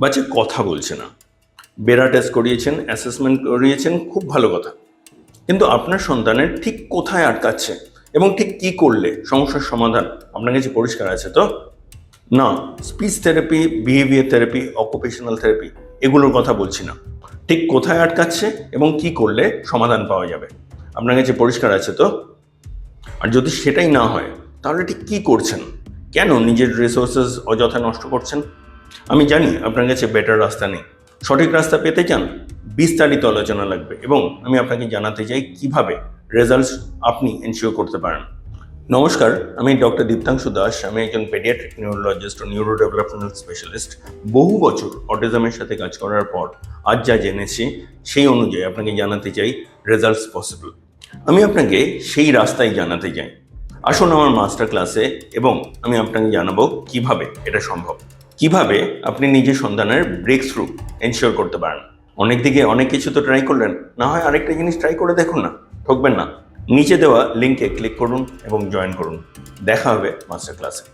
বাচ্চা কথা বলছে না। বেরা টেস্ট করিয়েছেন অ্যাসেসমেন্ট করিয়েছেন, খুব ভালো কথা। কিন্তু আপনার সন্তানের ঠিক কোথায় আটকাচ্ছে এবং ঠিক কি করলে? সমস্যার সমাধান আপনার কাছে পরিষ্কার আছে তো? না speech therapy behaviour therapy occupational therapy এগুলোর কথা বলছি না। ঠিক কোথায় আটকাচ্ছে এবং কি করলে সমাধান পাওয়া যাবে? আপনার কাছে পরিষ্কার আছে তো? আর যদি সেটাই না হয়, তাহলে ঠিক কী করছেন? কেন নিজের রিসোর্সেস অযথা নষ্ট করছেন? আমি জানি আপনার কাছে বেটার রাস্তা নেই। সঠিক রাস্তা পেতে চান, বিস্তারিত আলোচনা লাগবে এবং আমি আপনাকে জানাতে চাই কীভাবে রেজাল্টস আপনি এনশিওর করতে পারেন। নমস্কার, আমি ডক্টর দীপ্তাংশু দাস, আমি একজন পেডিয়াট্রিক নিউরোলজিস্ট ও নিউরো ডেভেলপমেন্টাল স্পেশালিস্ট বহু বছর অটিজমের সাথে কাজ করার পর আজ যা জেনেছি, সেই অনুযায়ী আপনাকে জানাতে চাই রেজাল্টস পসিবল আমি আপনাকে সেই রাস্তায় জানাতে চাই। আসুন আমার মাস্টার ক্লাসে এবং আমি আপনাকে জানাব কীভাবে এটা সম্ভব। কীভাবে আপনি নিজের সন্তানের ব্রেক থ্রু এনশিওর করতে পারেন? অনেক দিকে অনেক কিছু তো ট্রাই করলেন, না হয় আরেকটা জিনিস ট্রাই করে দেখুন না, ঠকবেন না। নিচে দেওয়া লিঙ্কে ক্লিক করুন এবং জয়েন করুন। দেখা হবে মাস্টার ক্লাসে